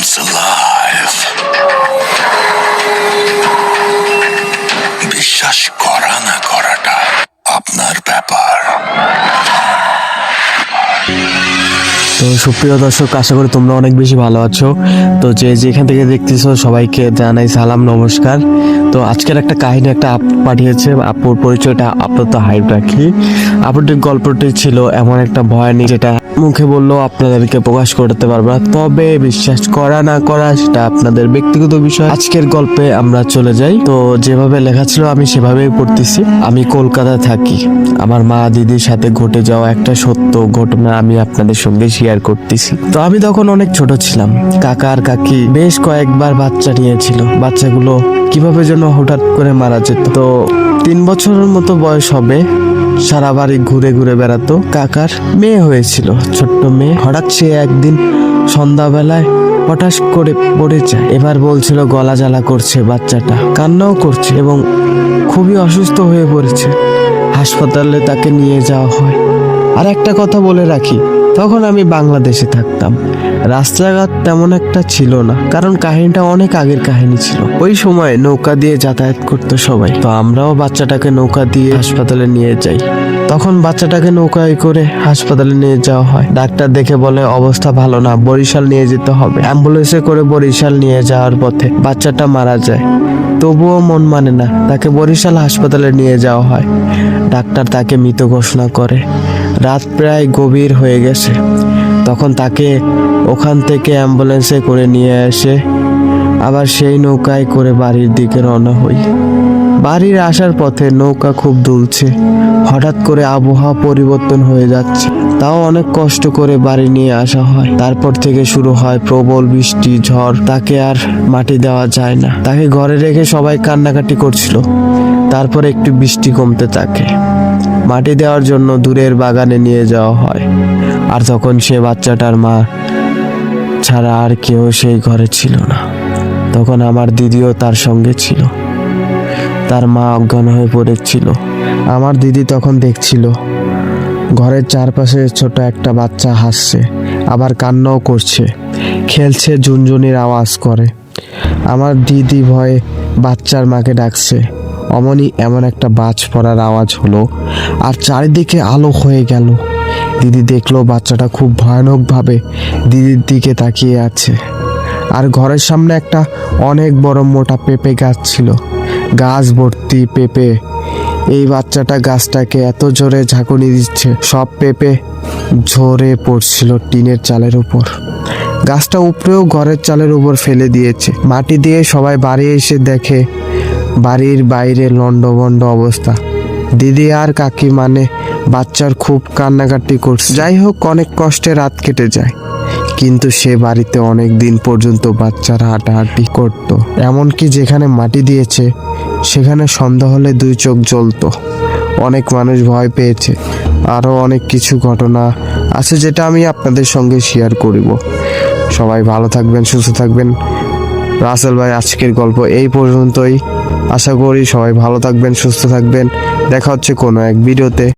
once alive. Bishashka. তো সুপ্রিয় দর্শক, আশা করি তোমরা অনেক বেশি ভালো আছো। তো যে যেখান থেকে দেখতেছো, সবাইকে জানাই সালাম, নমস্কার। তো আজকের একটা কাহিনী, একটা আপ পাঠিয়েছে আপুর পরিচয়টা আপাতত হাইপ রাখি। আপুটির গল্পটি ছিল এমন একটা ভয়ানক, যেটা মুখে বললেও আপনাদেরকে প্রকাশ করতে পারব না। তবে বিশ্বাস করা না করা, সেটা আপনাদের ব্যক্তিগত বিষয়। আজকের গল্পে আমরা চলে যাই। তো যেভাবে লেখা ছিল, আমি সেভাবেই পড়তেছি। আমি কলকাতায় থাকি। আমার মা দিদির সাথে ঘটে যাওয়া একটা সত্য ঘটনা আমি আপনাদের সঙ্গে শেয়ার করতেছি। তো আমি তখন অনেক ছোট ছিলাম। কাকা আর কাকি বেশ কয়েকবার বাচ্চা নিয়েছিল। বাচ্চাগুলো কীভাবে যেন হঠাৎ করে মারা যেত। তো তিন বছরের মতো বয়স হবে, সারা বাড়ি ঘুরে ঘুরে বেড়াতো। কাকার মেয়ে হয়েছিল, ছোট্ট মেয়ে। হঠাৎ সে একদিন সন্ধ্যাবেলায় হঠাৎ করে পড়ে যায়। এবার বলছিল, গলা জ্বালা করছে বাচ্চাটা। কান্নাও করছে এবং খুবই অসুস্থ হয়ে পড়েছে। হাসপাতালে তাকে নিয়ে যাওয়া হয়। আর একটা কথা বলে রাখি, তখন আমি বাংলাদেশে থাকতাম। রাস্তাঘাট তেমন একটা ছিল না, কারণ কাহিনীটা অনেক আগের কাহিনী ছিল। ওই সময় নৌকা দিয়ে যাতায়াত করতো সবাই। তো আমরাও বাচ্চাটাকে নৌকা দিয়ে হাসপাতালে নিয়ে যাই। তখন বাচ্চাটাকে নৌকায় করে হাসপাতালে নিয়ে যাওয়া হয়। ডাক্তার দেখে বলে, অবস্থা ভালো না, বরিশাল নিয়ে যেতে হবে। অ্যাম্বুলেন্সে করে বরিশাল নিয়ে যাওয়ার পথে বাচ্চাটা মারা যায়। তবুও মন মানে না, তাকে বরিশাল হাসপাতালে নিয়ে যাওয়া হয়। ডাক্তার তাকে মৃত ঘোষণা করে। রাত প্রায় গভীর হয়ে গেছে। তখন তাকে ওখান থেকে অ্যাম্বুলেন্সে করে নিয়ে এসে আবার সেই নৌকায় করে বাড়ির দিকে রওনা হই। বাড়ির আসার পথে নৌকা খুব দুলছে। হঠাৎ করে আবহাওয়া পরিবর্তন হয়ে যাচ্ছে। তাও অনেক কষ্ট করে বাড়ি নিয়ে আসা হয়। তারপর থেকে শুরু হয় প্রবল বৃষ্টি, ঝড়। তাকে আর মাটি দেওয়া যায় না। তাকে ঘরে রেখে সবাই কান্নাকাটি করছিল। তারপর একটু বৃষ্টি কমতে থাকে। মাটি দেওয়ার জন্য দূরের বাগানে নিয়ে যাওয়া হয়। আর তখন সে বাচ্চাটার মা ছাড়া আর কেউ সেই ঘরে ছিল না। তখন আমার দিদিও তার সঙ্গে ছিল। তার মা অজ্ঞান হয়ে পড়েছিল। আমার দিদি তখন দেখছিল। ঘরের চারপাশে ছোট একটা বাচ্চা হাসছে, আবার কান্নাও করছে। খেলছে, ঝুনঝুনির আওয়াজ করে। আমার দিদি ভয়ে বাচ্চার মাকে ডাকছে। অমনি এমন একটা বাজ পড়ার আওয়াজ হলো, আর চারিদিকে আলো হয়ে গেল। দিদি দেখল বাচ্চাটা খুব ভয়ানকভাবে দিদির দিকে তাকিয়ে আছে। আর ঘরের সামনে একটা অনেক বড় মোটা পেঁপে গাছ ছিল। গাছ ভর্তি পেঁপে। এই বাচ্চাটা গাছটাকে এত জোরে ঝাঁকুনি দিচ্ছে, সব পেঁপে ঝরে পড়ছিল টিনের চালের উপর। গাছটা উপরেও ঘরের চালের উপর ফেলে দিয়েছে। মাটি দিয়ে সবাই বাড়ি এসে দেখে, বাড়ির বাইরে লন্ডভন্ড অবস্থা। দিদি আর কাকি মানে বাচ্চার খুব কান্নাকাটি করছে। যাই হোক, অনেক কষ্টে রাত কেটে যায়। কিন্তু সে বাড়িতে অনেক দিন পর্যন্ত বাচ্চারা হাঁটাহাঁটি করত। এমনকি যেখানে মাটি দিয়েছে, সেখানে সন্ধ্যা হলে দুই চোখ জ্বলতো। অনেক মানুষ ভয় পেয়েছে। আরও অনেক কিছু ঘটনা আছে যেটা আমি আপনাদের সঙ্গে শেয়ার করিব। সবাই ভালো থাকবেন, সুস্থ থাকবেন। রাসেল ভাই, আজকের গল্প এই পর্যন্তই। আশা করি সবাই ভালো থাকবেন, সুস্থ থাকবেন। দেখা হচ্ছে কোনো এক ভিডিওতে।